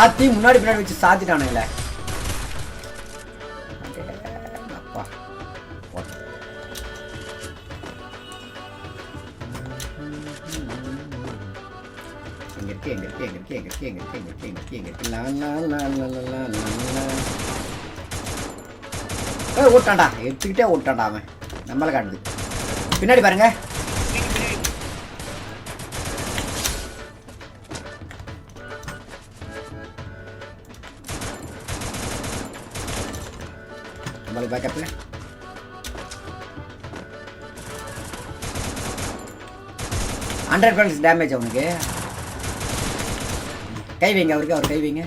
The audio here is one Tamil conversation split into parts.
ஆத்தி முன்னாடி பின்னாடி வச்சு சாத்திட்டானுங்களே. கேங்க கேங்க கேங்க கேங்க கேங்க கேங்க கேங்க லா லா லா லா எடுத்துக்கிட்டே ஓட்டாண்டா அவன். நம்மளை காட்டுது. பின்னாடி பாருங்க. நம்மளுக்கு பேக்கப்பு ஹண்ட்ரட் பர்சன்ட் டேமேஜ் அவனுக்கு. கை வைங்க அவருக்கு அவர் கை வைங்க.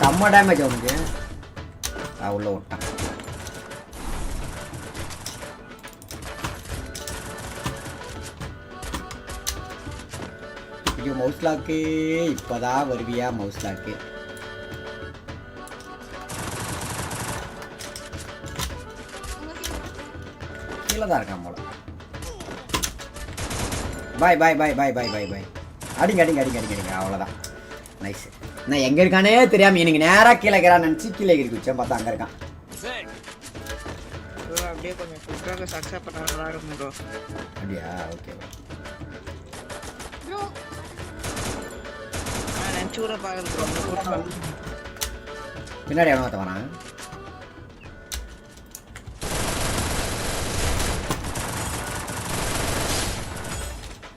செம்ம டேமேஜ் அவனுக்கு. ஆ உள்ள விட்டான் ஐயோ மவுஸ் லாக்கு இப்போதான் வருவியா மவுஸ் லாக்கு கீழே தான் இருக்கான் போல. பாய் பாய் பாய் பாய் பாய் பாய் பாய் அடிங்க அடிங்க அடிங்க அடிங்க அடிங்க. அவ்வளோதான் நைஸ் நான் எங்கே இருக்கானே தெரியாம எனக்கு நேராக கீழே இருக்கிறான். நினச்சி கீழே இருக்கு வச்சேன் பார்த்தா அங்கே இருக்கான். அப்படியே கொஞ்சம் குயிக்காக சக்ஸஸ் பண்ண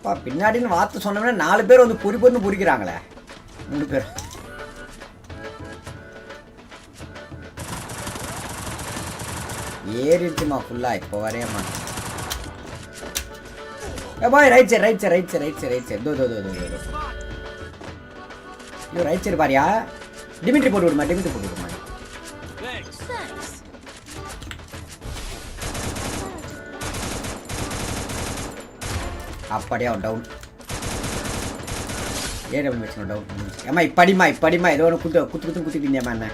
அப்பா பின்னாடின்னு வார்த்தை சொன்னோம்னா நாலு பேர் வந்து பொறி பொண்ணு பொறிக்கிறாங்களே. மூணு பேர். ஏறிடுச்சுமா ஃபுல்லா இப்போ வரையம்மா ஏ பாய் right sir right sir right sir right sir right side தோ தோ தோ தோ ரைட் சைடு பாரியா? டிமிட்ரி போட்டு விடுமா டிமிட்ரி போட்டு விடுமா? அப்படியே அவன் டவுன் ஏடபிள் வச்சு டவுன் ஏமா இப்படிமா இப்படிமா ஏதோ ஒன்று குத்து குத்து குத்து குத்திட்டீங்கம்மா என்ன?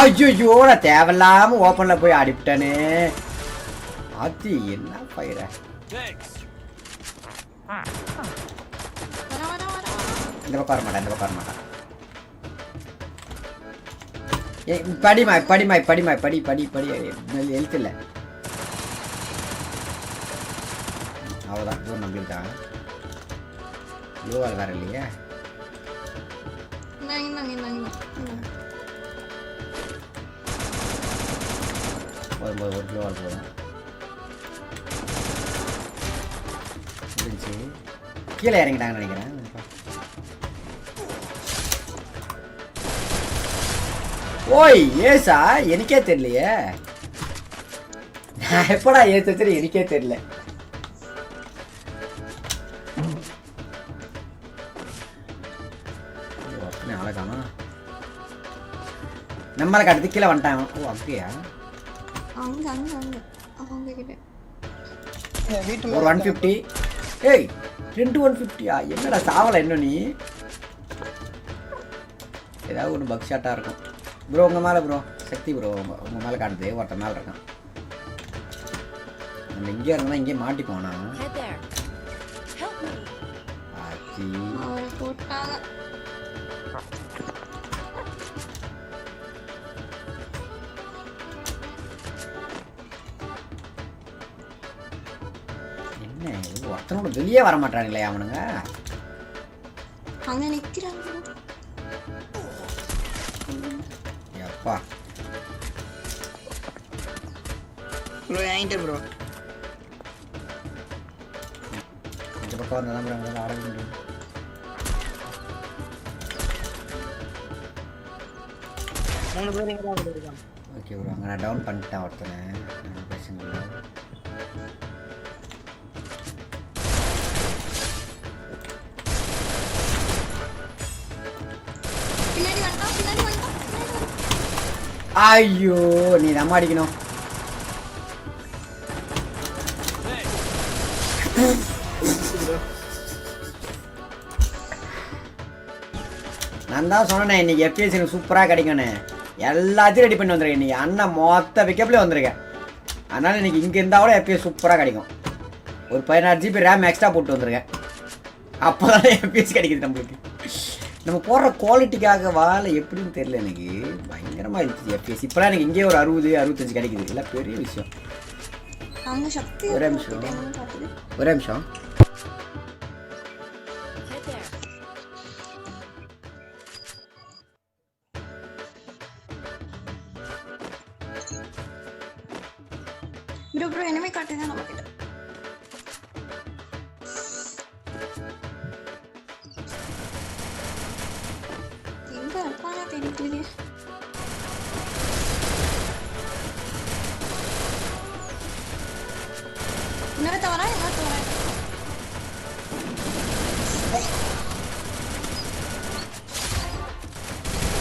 ஐயோ நான் தேவையில்லாம ஓப்பன்ல போய் அடிப்பிட்டனே. ஆத்தி என்ன பயிர இந்த பக்கம் வர மாட்டேன் இந்த பக்கம் வர மாட்டேன் படிமா படிமா படிமா படி படி படி. எழுத்து இல்லை. அவ்வளோதான் இதுவும் நம்மளுக்கு? தான் ப்ளூவால் வேற இல்லையே. ஒரு ஒரு ப்ளூவால் போதும். முடிஞ்சு கீழே இறங்கிட்டாங்கன்னு நினைக்கிறேன். ஓய் ஏசா எனக்கே தெரியலையே. நான் எப்படா ஏத்து வச்சுரு எனக்கே தெரியல. காணோம். நம்மளை கடுத்து கீழே வந்துட்டான். ஓ அப்படியா? அங்க அங்க அங்க. அவங்க கிட்ட. வீட்டு ஒரு ஒன் ஃபிஃப்டி ஏய் ரெண்டு ஒன் ஃபிஃப்டியா என்னடா சாவலை இன்னும் நீ? ஏதாவது ஒன்று பக் ஷாட்டாக இருக்கும். ப்ரோ உங்கள் மேலே ப்ரோ சக்தி ப்ரோ உங்கள் மேலே காட்டுது. ஒருத்த மேலே இருக்கான். நம்ம இங்கே இருந்தால் இங்கே மாட்டிப்போனா Head there. Help me. ஆச்சி. என்ன ஒருத்தனோட வெளியே வர மாட்டானுங்களே அவனுங்க. அங்க நிக்கிறாங்க. எப்பா ப்ரோ என்கிட்ட ப்ரோ இந்த பக்கம் வந்தால் ப்ரோ அவங்களால ஆட முடியும். மூணு பேர் இருக்காங்க ஓகே ப்ரோ அங்கே நான் டவுன் பண்ணிட்டேன் ஒருத்தனை. ஒண்ணும் ஐயோ நீ நம்ம அடிக்கணும். நான் தான் சொன்னேன் இன்னைக்கு எஃபிஎஸ் எனக்கு சூப்பராக கிடைக்கும்னு. எல்லாத்தையும் ரெடி பண்ணி வந்திருக்கேன். இன்னைக்கு அண்ணன் மொத்த பிக்கப்லேயே வந்திருக்கேன். அதனால் இன்னைக்கு இங்கே இருந்தால் கூட எஃபிஎஸ் சூப்பராக கிடைக்கும். ஒரு பதினாறு ஜிபி ரேம் எக்ஸ்ட்ரா போட்டு வந்திருக்கேன். அப்போ தான் எஃபிஎஸ் கிடைக்குது நம்மளுக்கு. நம்ம போடுற குவாலிட்டிக்காக வாழை எப்படின்னு தெரியல எனக்கு. பயங்கரமாக இருந்துச்சு எஃபிஎஸ் இப்போலாம் எனக்கு இங்கே ஒரு அறுபது அறுபத்தஞ்சு கிடைக்குது. இதெல்லாம் பெரிய விஷயம். ஒரே நிமிஷம். ஒரே நிமிஷம். இருக்காங்க இன்னொருத்த வரா இன்னொருத்த வரா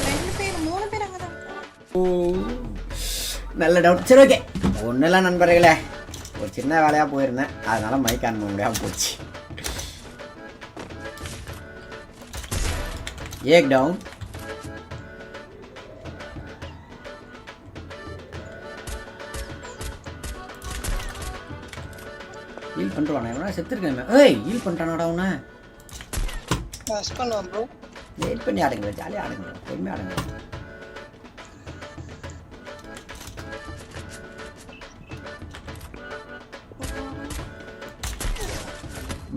ரெண்டு பேர் மூணு பேர் அங்கதான் இருக்காங்க ஓ, நல்ல டவுட் சரி ஓகே ஒன்றும் நண்பர்களே ஒரு சின்ன வேலையாக போயிருந்தேன் அதனால மைக் ஆன் பண்ண முடியாமல் போச்சு ஏக் டவுன் ஹீல் பண்ணிட்டு எவனா செத்துருக்கேன் ஏய் ஹீல் பண்ணிட்டானாடா அவனை. பஸ் பண்ணுவான் ப்ரோ வெயிட் பண்ணி ஆடுங்க ஜாலியாக ஆடுங்க பொறுமையாக ஆடுங்க.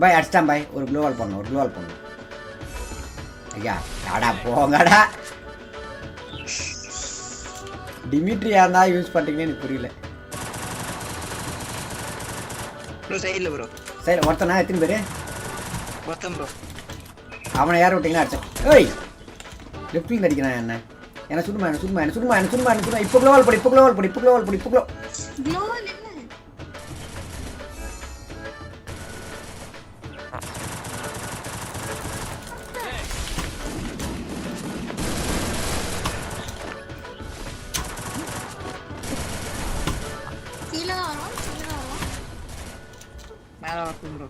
பாய் அடிச்சிட்டான் பாய் ஒரு க்ளோவால் பண்ணணும் ஒரு க்ளோவால் பண்ணணும் ஐயா அடா போங்கடா. டிமிட்ரியா இருந்தா யூஸ் பண்ணுறீங்கன்னு எனக்கு புரியல. ப்ரோ சைடில் ப்ரோ சரி ஒருத்தனா எத்தனை பேர்? மொத்தம் ப்ரோ அவனை யார் விட்டீங்கன்னா அடிச்சேன். ஏய் லெஃப்டில் அடிக்கிறான் என்ன? என்ன சுடுமா என்ன சுடுமா என்ன சுடுமா என்ன சுடுமா என்ன சுடுமா? இப்போ க்ளோவால் படி இப்போ க்ளோவால் படி இப்போ க்ளோவால் படி இப்போ க்ளோ கீழே தான் வரும் மேலே வரட்டும் ப்ரோ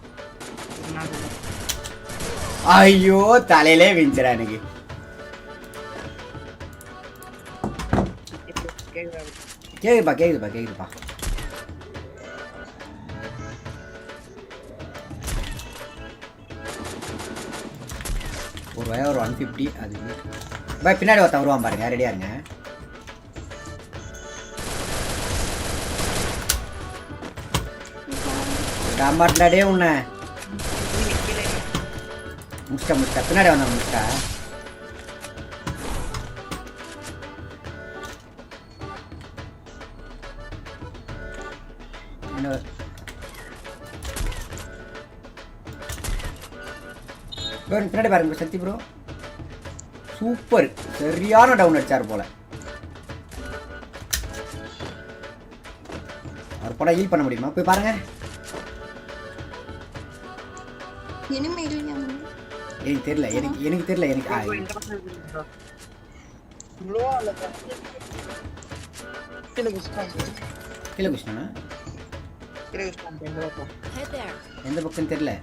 ஐயோ தலையிலே விஞ்சிரா எனக்கு. கேக்குதுப்பா கேக்குதுப்பா கேக்குதுப்பா. ஒரு வயா ஒரு ஒன் ஃபிஃப்டி அது பாய் பின்னாடி ஒருத்தன் வருவான் பாருங்க ரெடியா இருங்க. காம்பாட்லாடே உன்னை. முடிச்சிட்டா முடிச்சிட்டா பின்னாடி வந்தான் முடிச்சிட்டா பின்னாடி பாருங்க சக்தி ப்ரோ. சூப்பர். சரியான டவுன் அடிச்சார் போல. அவர் படம் ஹீல் பண்ண முடியுமா? போய் பாருங்க. இனிமே இல்லையா? எனக்கு தெரியல எனக்கு எனக்கு தெரியல எனக்கு கீழே there. எந்த பக்கம் தெரியல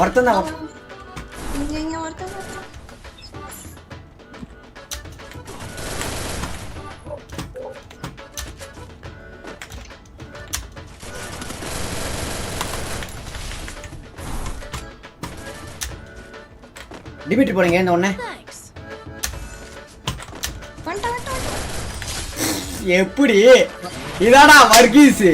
ஒருத்தன் தான் இங்க இங்க ஒருத்தன். டிபிட் போறீங்க இந்த ஒண்ணு. எப்படி இதாடா வர்கீஸ்